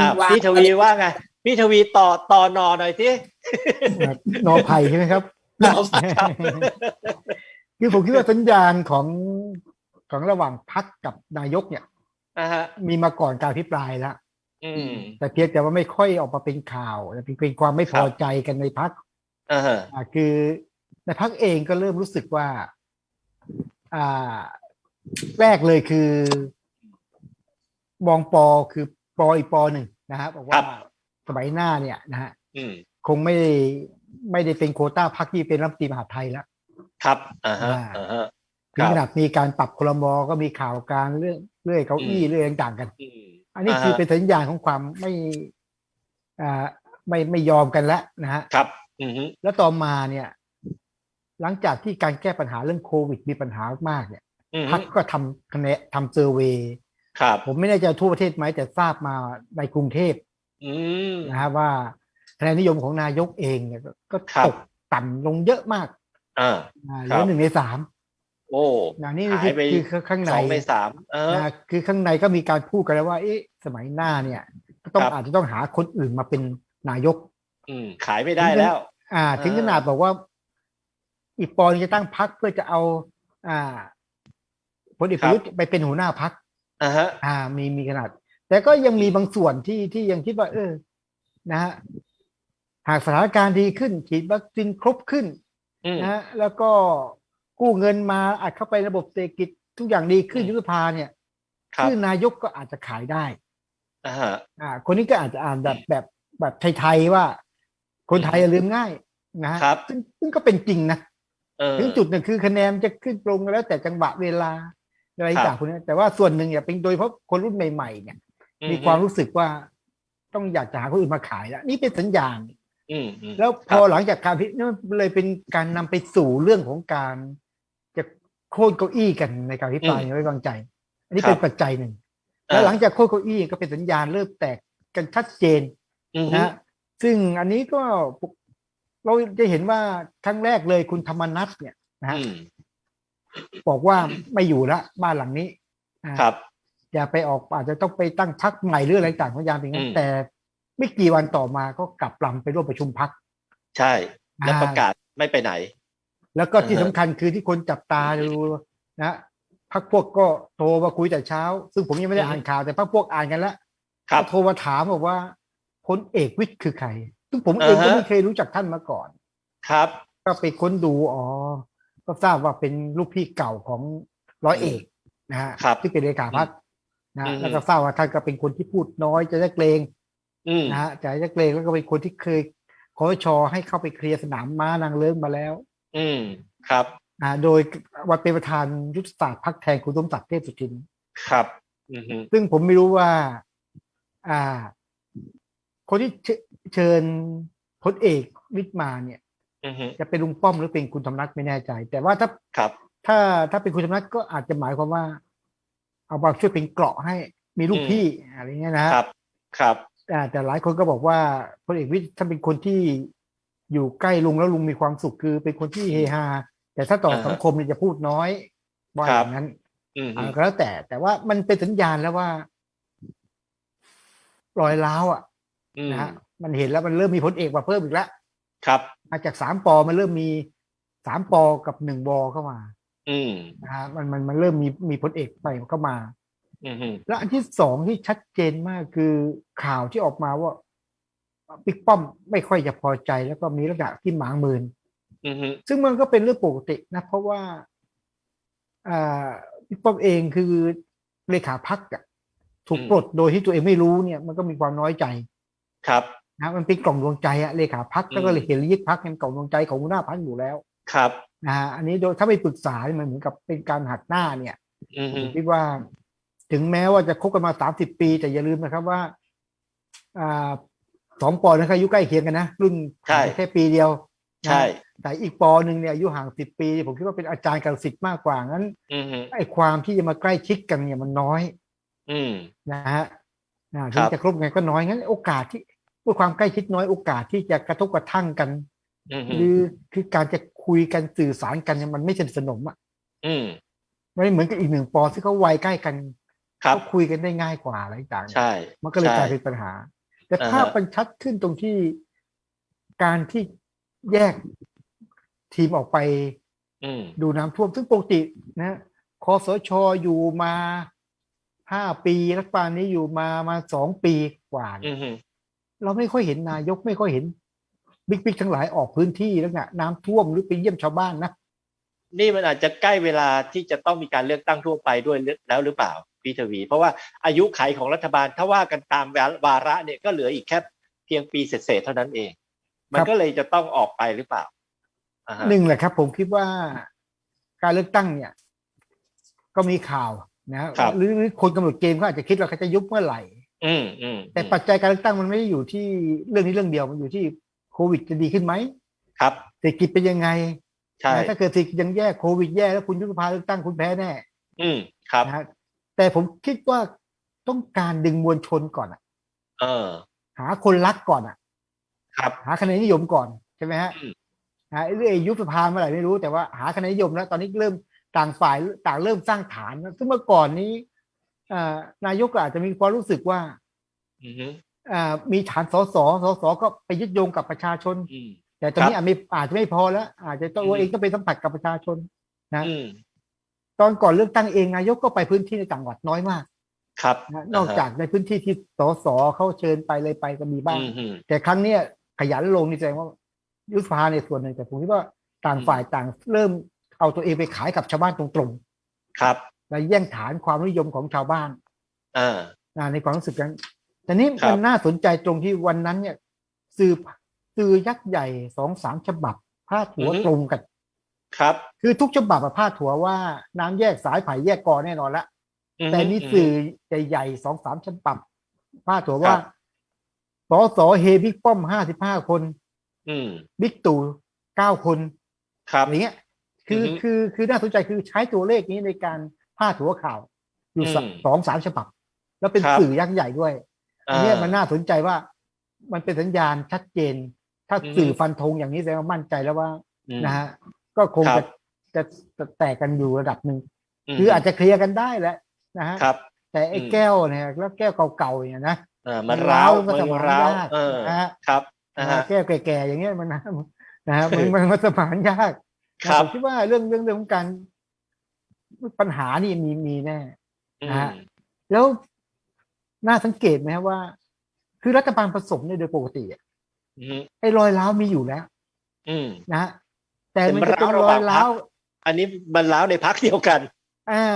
อะวางพี่ทวีว่าไงพี่ทวีต่อต่อนอหน่อยสินอไผ่ใช่ไหมครับครับคือผมคิดว่าสัญญาณของของระหว่างพักกับนายกเนี่ยอ่าฮะมีมาก่อนการพิปรายแล้วอืมแต่เพียงแต่ว่าไม่ค่อยออกมาเป็นข่าวแต่เป็นความไม่พอใจกันในพักอ่าฮะอ่าคือในพักเองก็เริ่มรู้สึกว่า อ่า แรกเลยคือมองปอคือ ปออีกปอหนึ่งนะฮะบอกว่าสมัยหน้าเนี่ยนะฮะอืมคงไม่ได้ไม่ได้เป็นโควต้าพักที่เป็นรัฐมนตรีมหาดไทยแล้วครับอ่าฮะอ่าอ่าฮะถึงขนาดมีการปรับคลมอก็มีข่าวการเรื่องเรื่อยเก้าอี้อืมเรื่องต่างๆกันอืมอันนี้คือฮะเป็นสัญญาณของความไม่อ่าไม่ไม่ยอมกันแล้วนะฮะครับ อืมฮึแล้วต่อมาเนี่ย หลังจากที่การแก้ปัญหาเรื่องโควิดมีปัญหามากเนี่ยอืมพักก็ทำคะแนนทำเซอร์เวย์ ครับผมไม่แน่ใจทั่วประเทศไหมแต่ทราบมาในกรุงเทพอืมนะฮะว่าคะแนนนิยมของนายกเองเนี่ยก็ก็ครับตกต่ำลงเยอะมากอ่าอ่าเหครัลือบหนึ่งในสามโอ้นะนี่หายคือไปคือข้างในสองในสามเออนะคือข้างในก็มีการพูดกันแล้วว่า เอ๊ะ สมัยหน้าเนี่ยก็ต้องครับอาจจะต้องหาคนอื่นมาเป็นนายก อืมขายไม่ได้แล้ว อ่า ถึงขนาดบอกว่า อีกปอนจะตั้งพักเพื่อจะเอา อ่าพลเอกประยุทธ์ไปเป็นหัวหน้าพัก อ่าฮะ อ่า มีมีขนาด แต่ก็ยังมีบางส่วนที่ที่ยังคิดว่า เออ นะฮะหากสถานการณ์ดีขึ้นฉีดวัคซีนครบขึ้นอืมนะฮะแล้วก็กู้เงินมาอัดเข้าไประบบเศรษฐกิจทุกอย่างดีขึ้นอืมยุทธภาเนี่ยครับชื่อนายกก็อาจจะขายได้ อ่าฮะ อ่า คนนี้ก็อาจจะอ่านแบบแบบแบบไทยๆว่า คนไทยอย่าลืมง่ายนะฮะครับ ซึ่งซึ่งก็เป็นจริงนะ เออถึงจุดหนึ่งคือคะแนนจะขึ้นตรงกันแล้วแต่จังหวะเวลา อะไรครับต่างพวกนี้แต่ว่าส่วนหนึ่งเนี่ยเป็นโดยเฉพราะคนรุ่นใหม่ ๆ เนี่ยอืมีความรู้สึกว่าต้องอยากจะหาคนอื่นมาขายแล้วนี่เป็นสัญญาณอืมอืมแล้วพครัอบหลังจากการพินี่มันเลยเป็นการนำไปสู่เรื่องของการจะโค่นเก้าอี้กันในการพิปรายไม่ไว้วางใจ อันนี้ครับเป็นปัจจัยหนึ่งแล้วหลังจากโค่นเก้าอี้ก็เป็นสัญญาณเริ่มแตกกันชัดเจนอืมฮึนะฮะซึ่งอันนี้ก็เราจะเห็นว่าครั้งแรกเลยคุณธรรมนัทเนี่ยนะฮะอืม บอกว่าไม่อยู่ละบ้านหลังนี้อ่าครับ อย่าไปออกอาจจะต้องไปตั้งพักใหม่หรืออะไรต่างพยายามเป็นงั้อืนมแต่ไม่กี่วันต่อมาก็กลับลำไปร่วมประชุมพักใช่ แล้วประกาศไม่ไปไหน แล้วก็ที่อ่าฮะสำคัญคือที่คนจับตาดูนะพักพวกก็โทรมาคุยแต่เช้า ซึ่งผมยังไม่ได้อ่านข่าวแต่พักพวกอ่านกันแล้วครับก็โทรมาถามบอกว่าพลเอกวิทย์คือใคร ซึ่งผมเองก็อ่าฮะไม่เคยรู้จักท่านมาก่อน ครับ ก็ไปค้นดูอ๋อ ก็ทราบว่าเป็นลูกพี่เก่าของร้อยเอกนะฮะครับที่เป็นเลขาพักนะอืมแล้วก็ทราบว่าท่านก็เป็นคนที่พูดน้อยจะได้เกรงอืมนะฮะจะได้เกรงแล้วก็เป็นคนที่เคยขอชอให้เข้าไปเคลียร์สนามม้านางเลิ้งมาแล้ว อืมครับอ่าโดยวันเป็นประธานยุทธศาสตร์พักแทนคุณสมศักดิ์เทพสุทินครับอืมฮึซึ่งผมไม่รู้ว่า อ่า คนที่เชเชิญพลเอกวิทย์มาเนี่ยอืมฮึ จะเป็นลุงป้อมหรือเป็นคุณธรรมนัฐไม่แน่ใจ แต่ว่าถ้าครับ ถ้าถ้าเป็นคุณธรรมนัฐก็อาจจะหมายความว่า เอามาช่วยเป็นเกราะให้มีลูกอืมพี่อะไรเงี้ยนะฮะครับ ครับอ่าแต่หลายคนก็บอกว่าพลเอกวิทย์ท่านเป็นคนที่อยู่ใกล้ลุงแล้วลุงมีความสุขคือเป็นคนที่เฮฮาแต่ถ้าต่ออ่าฮะสังคมเนี่ยจะพูดน้อยว่าคอรับย่างนั้นอืมฮึอ่าก็แล้วแต่ แต่ว่ามันเป็นสัญญาณแล้วว่ารอยร้าวอะอืมนะฮะมันเห็นแล้วมันเริ่มมีพลเอกมาเพิ่มอีกแล้วครับ มาจากสามปอมันเริ่มมีสามปอกับหนึ่งบอเข้ามา อืมนะฮะมันมันมันเริ่มมีมีพลเอกไปเข้ามา อืมฮึและอันที่สองที่ชัดเจนมากคือข่าวที่ออกมาว่าบิ๊กป้อมไม่ค่อยจะพอใจแล้วก็มีลักษณะที่หมางมืนอืมฮึซึ่งมันก็เป็นเรื่องปกตินะ เพราะว่าอ่าบิ๊กป้อมเองคือเลขาพักอะถูกปลดโดยที่ตัวเองไม่รู้เนี่ย มันก็มีความน้อยใจ ครับ นะมันเป็นกล่องดวงใจอะเลขาพักอืมแล้วก็เลยเห็นยึดพักเป็นกล่องดวงใจของหัวหน้าพักอยู่แล้วครับนะฮะอันนี้โดยถ้าไม่ปรึกษาเนี่ยมันเหมือนกับเป็นการหักหน้าเนี่ยอืมผฮึมคิดว่า ถึงแม้ว่าจะคบกันมาสามสิบปี แต่อย่าลืมนะครับว่าอ่าสองปอนะครับอายุใกล้เคียงกันนะรุ่นห่างกันแค่ปีเดียวนะใช่แต่อีกปอหนึ่งเนี่ยอายุห่างสิบปี ผมคิดว่าเป็นอาจารย์กับศิษย์มากกว่างั้นอืมฮึไอ้ความที่จะมาใกล้ชิดกันเนี่ยมันน้อย อืมนะฮะนะครัถึงบจะครบกันก็น้อยงั้น โอกาสที่ เมื่อความใกล้ชิดน้อยโอกาสที่จะกระทบกระทั่งกันอืมฮึหรือคือการจะคุยกันสื่อสารกันเนี่ยมันไม่สนิทสนมอะอืมไม่เหมือนกับอีกหนึ่งปอที่เขาวัยใกล้กันครับก็คุยกันได้ง่ายกว่าอะไรต่างๆใช่มันก็เลยใช่กลายเป็นปัญหา แต่อ่าฮะภาพมันชัดขึ้นตรงที่การที่แยกทีมออกไปอืมดูน้ำท่วมซึ่งปกตินะคอสชอยู่มาห้าปีรัฐบาลนี้อยู่มามาสองปีกว่าอื เนี่ยมเราไม่ค่อยเห็นนายกไม่ค่อยเห็นบิ๊กบิ๊กทั้งหลายออกพื้นที่แล้วเนี่ยน้ำท่วมหรือไปเยี่ยมชาวบ้านนะนี่มันอาจจะใกล้เวลาที่จะต้องมีการเลือกตั้งทั่วไปด้วยหรือแล้วหรือเปล่าพี่ทวี เพราะว่าอายุไขของรัฐบาลถ้าว่ากันตามวาระเนี่ยก็เหลืออีกแค่เพียงปีเศษๆเท่านั้นเอง มันก็เลยจะต้องออกไปหรือเปล่าอ่าฮะหนึ่งแหละครับ ผมคิดว่าการเลือกตั้งเนี่ย ก็มีข่าวนะหรือหรือคนกำหนดเกมเขาอาจจะคิดว่าเขาจะยุบเมื่อไหร่ อืมอืมแต่ปัจจัยการเลือกตั้งมันไม่ได้อยู่ที่เรื่องนี้เรื่องเดียวมันอยู่ที่โควิดจะดีขึ้นไหมครับเศรษฐกิจเป็นยังไงใช่นะถ้าเกิดเศรษฐกิจยังแย่โควิดแย่แล้วคุณยุบสภาเลือกตั้งคุณแพ้แน่ อืมครับนะฮะแต่ผมคิดว่าต้องการดึงมวลชนก่อนอะเออ หาคนรักก่อนอะครับ หาคะแนนนิยมก่อนใช่ไหมฮะอืมหาเรื่องยุบสภาเมื่อไหร่ไม่รู้แต่ว่าหาคะแนนนิยมแล้ว ตอนนี้เริ่มต่างฝ่ายต่างเริ่มสร้างฐานแล้วซึ่งเมื่อก่อนนี้อ่า นายกก็อาจจะมีความรู้สึกว่าอืมอ่ามีฐานสสสสก็ไปยึดโยงกับประชาชนอืมแต่ตอนนี้ครับอาจไม่อาจจะไม่พอแล้ว อาจจะต้องอืมตัวเองก็ไปสัมผัสกับประชาชนนะอืมตอนก่อนเลือกตั้งเองนายกก็ไปพื้นที่ในต่างจังหวัดน้อยมาก ครับนะนอกจากในพื้นที่ที่สสเขาเชิญไปเลยไปก็มีบ้างอืมอืมแต่ครั้งเนี้ยขยันลงนี่แสดงว่ายุบสภาในส่วนหนึ่งแต่ผมคิดว่าต่างอืมฝ่ายต่างเริ่มเอาตัวเองไปขายกับชาวบ้านตรงครับ ๆและแย่งฐานความนิยมของชาวบ้านอ่านะในความรู้สึกนั้นแต่นี้ครับมันน่าสนใจตรงที่วันนั้นเนี่ยสื่อสื่อยักษ์ใหญ่สองสามฉบับพาดหัวตรงกัน ครับ คือทุกฉบับอะพาดหัวว่าน้ำแยกสายไผ่แยกกอแน่นอนละอืมแต่นี่สื่อใหญ่ๆสองสามฉบับพาดหัวว่าครับสอสอเฮบิ๊กป้อมห้าสิบห้าคนอืมบิ๊กตู่เก้าคน ครับอย่างเงี้ย คืออือฮึคือคือน่าสนใจคือใช้ตัวเลขนี้ในการ พาดหัวข่าว อยู่สอืมสองสามฉบับ แล้วเป็นครับสื่อยักษ์ใหญ่ด้วยอันเนี้ยมันอ่าน่าสนใจว่า มันเป็นสัญญาณชัดเจน ถ้าอือฮึสื่อฟันธงอย่างนี้แสดงว่ามั่นใจแล้วว่าอืมนะฮะก็คงครัจะบจะจะแตกกันอยู่ระดับหนึ่งมคืออาจจะเคลียร์กันได้แหละนะฮะครับแต่ไอ้อืมแก้วเนี่ยแล้วแก้วเก่าๆเนี่ยนะอ่ามันร้าวมัมันนสมานร้าวยากเออนะฮะครับนะฮะแก้วแก่ๆอย่างเงี้ยมันนะนะฮะมันมันมันสมานยากคนะรับผมคิดว่าเรื่องเรื่องเรื่องของการ ปัญหานี่มีมีแน่อืนะฮะมแล้วน่าสังเกตไหมครับว่า คือรัฐบาลผสมเนี่ยโดยปกติอะอืมไอ้รอยร้าวมีอยู่แล้ว อืมนะฮะแต่แต่มันมันจะเป็นร้าวรระหอว่ายงพรรคร้าวอันนี้มันร้าวในพักเดียวกัน อ่า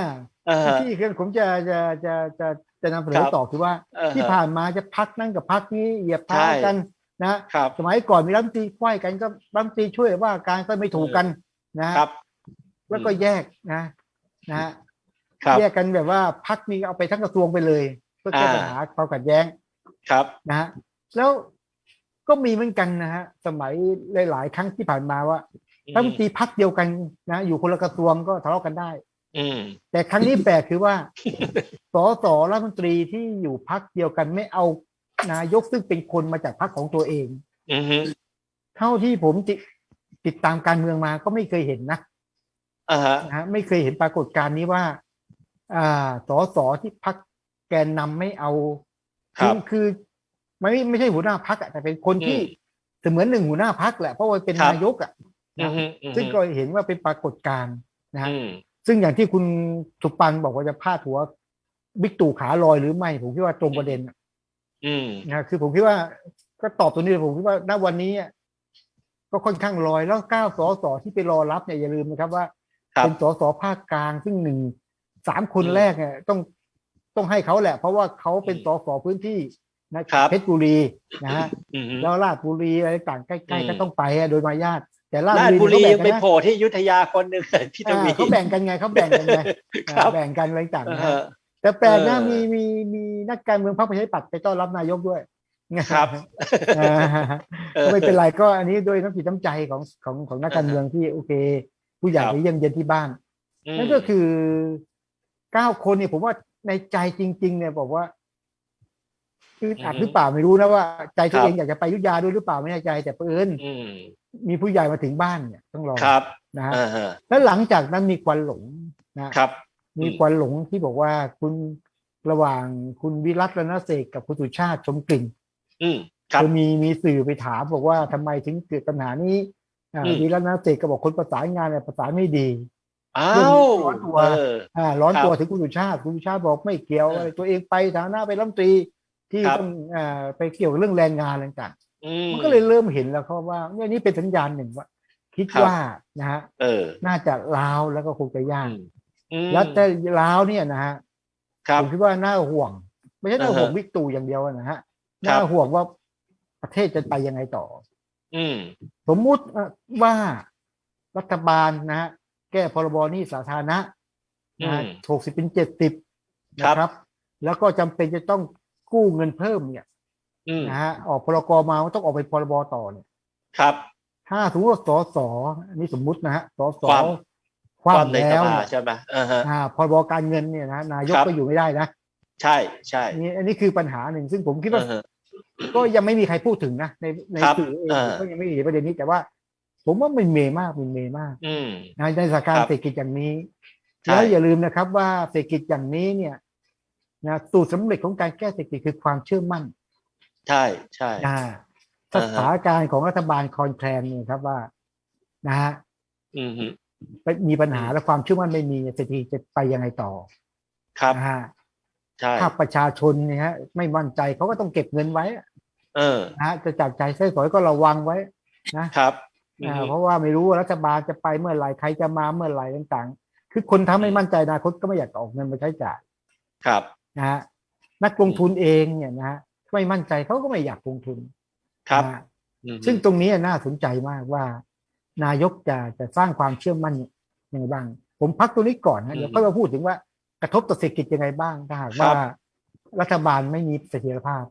อ่าฮะที่คือผมจะจะจะจะจะนำเสนคอรับต่อคือว่าอ่าฮะที่ผ่านมาจะพักนั่นกับพักนี้เหยียบเท้าใช่กันนะครับสมัยก่อนมีรัฐมนตรีไขว้กันก็รัฐมนตรีช่วยว่าการก็ไม่ถูกกันนะครับ แล้วก็แยกนะ นะฮะครับแยกกันแบบว่าพักนี้เอาไปทั้งกระทรวงไปเลย เพื่อแก้อ่าปัญหาความขัดแย้งครับนะฮะแล้วก็มีเหมือนกันนะฮะสมัยหลาย ๆ ครั้งที่ผ่านมาว่าอืมรัฐมนตรีพักเดียวกันนะอยู่คนละกระทรวงก็ทะเลาะกันได้ อืมแต่ครั้งนี้แปลกคือว่าสสรัฐมนตรีที่อยู่พักเดียวกันไม่เอานายกซึ่งเป็นคนมาจากพักของตัวเองอืมฮึเท่าที่ผมติติดตามการเมืองมาก็ไม่เคยเห็นนะอ่าฮะ นะฮะไม่เคยเห็นปรากฏการณ์นี้ว่า อ่าสสที่พักแกนนำไม่เอาครับคือไม่ไม่ใช่หัวหน้าพักแต่เป็นคนที่อืมเสมือนหนึ่งหัวหน้าพักแหละเพราะว่าเป็นครับนายกอะอืนะมฮึอืมฮึซึ่งก็เห็นว่าเป็นปรากฏการณ์นะฮะอืมซึ่งอย่างที่คุณสุปันบอกว่าจะพาดหัวบิ๊กตู่ขาลอยหรือไม่ ผมคิดว่าตรงประเด็นอืมนะคือผมคิดว่าก็ตอบตัวนี้เลยผมคิดว่าณวันนี้อะก็ค่อนข้างลอยแล้วเก้าสสที่ไปรอรับเนี่ยอย่าลืมนะครับว่าครับ เป็นสสภาคกลางซึ่งหนึ่งสามคนอืมแรกเนี่ยต้องต้องให้เขาแหละ เพราะว่าเขาเป็นอืมสสพื้นที่นะครับเพชรบุรีนะฮะอืมฮึแล้วราชบุรีอะไรต่างใกอืล้มๆก็ต้องไปอะโดยมารยาทแต่ราชราชบุบุรีรียังไปเขาแบ่งกันนะโผล่ที่อยุธยาคนหนึ่งพี่ทอ่าวีเขาแบ่งกันไงเขาแบ่งกันไงครับอ่าแบ่งกันอะไรต่างเอๆนะอฮะแต่แปลกนะเออมีมีมีนักการเมืองพรรคประชาธิปัตย์ไปต้อนรับนายกด้วยครับอ่าก็ไม่เป็นไรก็อันนี้ด้วยน้ำจิตน้ำใจของของของนักการเมืองที่โอเค ผู้ใหญ่ครับไปเยี่ยมเยียนที่บ้านอืมนั่นก็คือเก้าคนเนี่ยผมว่าในใจจริง ๆ เนี่ยบอกว่าคืออัดหรือเปล่าไม่รู้นะว่า ใจตัวเองอยากจะไปอยุธยาด้วยหรือเปล่าไม่แน่ใจ แต่เผอิญอืมมีผู้ใหญ่มาถึงบ้านเนี่ยต้องรอครับนะฮะอ่าฮะแล้วหลังจากนั้นมีควันหลงนะครับ มีควันหลงที่บอกว่าคุณระหว่างคุณวิรัตรนเสกกับคุณสุชาติชมกลิ่นอืมครับคือมีมีสื่อไปถามบอกว่าทำไมถึงเกิดปัญหานี้อ่าอืม วิรัตรนเสกก็บอกคนประสานงานเนี่ยประสานไม่ดีอ้าเรื่องวนี้ร้อนตัวเอออ่าร้อนครับตัวถึงคุณสุชาติคุณสุชาติบอกไม่เกี่ยวเอออะไรตัวเองไปฐานะเป็นรัฐมนตรีที่ครับต้องอ่าไปเกี่ยวกับเรื่องแรงงานอะไรต่างอืมๆมันก็เลยเริ่มเห็นแล้วครับว่าเนี่ยนี่เป็นสัญญาณหนึ่งว่า คิดครับว่านะฮะเออน่าจะล้าวแล้วก็คงจะยากอืมอืมแล้วแต่ล้าวเนี่ยนะฮะครับผมคิดว่าน่าห่วง ไม่ใช่น่าห่วงอ่าฮะวิกตูอย่างเดียวนะฮะครับน่าห่วงว่าประเทศจะไปยังไงต่อ อืม สมมุติว่ารัฐบาลนะฮะแก้พรบหนี้สาธารณะนะฮะอืมหกสิบเป็นเจ็ดสิบครับนะครับ แล้วก็จำเป็นจะต้องกู้เงินเพิ่มเนี่ยอืมนะฮะออกพรกมาก็ต้องออกไปพรบต่อเนี่ย ครับ ถ้าสมมติว่าสสอันนี้สมมุตินะฮะสสความคว่ำความในสแล้วภาเนี่ยใช่ไหมอ่าฮะอ่าพรบการเงินเนี่ยนะนายกครับก็อยู่ไม่ได้นะ ใช่ใช่นี่อันนี้คือปัญหาหนึ่งซึ่งผมคิดว่าอ่าฮะ ก็ยังไม่มีใครพูดถึงนะในในครับสื่อเองอ่าก็ยังไม่มีประเด็นนี้แต่ว่า ผมว่ามันเมมากมันเมมากอืมนะในสถานการครัณ์บเศรษฐกิจอย่างนี้ใช่แล้วอย่าลืมนะครับ ว่าเศรษฐกิจอย่างนี้เนี่ยนะสูตรสำเร็จของการแก้เศรษฐกิจคือความเชื่อมั่น ใช่ใช่นะสอ่าฮะถานการณ์ของรัฐบาลคอนแคลนเนี่ยครับว่านะฮะอืมฮึมีปัญหาและความเชื่อมั่นไม่มีเศรษฐกิจจะไปยังไงต่อครับนะฮะใช่ ภาคประชาชนเนี่ยฮะ ไม่มั่นใจเขาก็ต้องเก็บเงินไว้ เออนะฮะจะจับใจายใช้สอยก็ระวังไว้ นะครับอืมอ่าฮึเพราะว่าไม่รู้ว่ารัฐบาลจะไปเมื่อไหร่ใครจะมาเมื่อไหร่ต่างๆ คือคนทำไม่มั่นใจอนาคตก็ไม่อยากออกเงินมาใช้จ่ายครับนะฮะนักลงทุนเองเนี่ยนะฮะไม่มั่นใจเขาก็ไม่อยากลงทุนครับนะฮะอืมฮึซึ่งตรงนี้น่าสนใจมากว่า นายกจะจะสร้างความเชื่อมั่นยังไงบ้าง ผมพักตัวนี้ก่อนนะเดี๋ยวค่อยมาพูดถึงว่า กระทบต่อเศรษฐกิจยังไงบ้างถ้าหากว่ารัฐบาลไม่มีเสถียรภาพ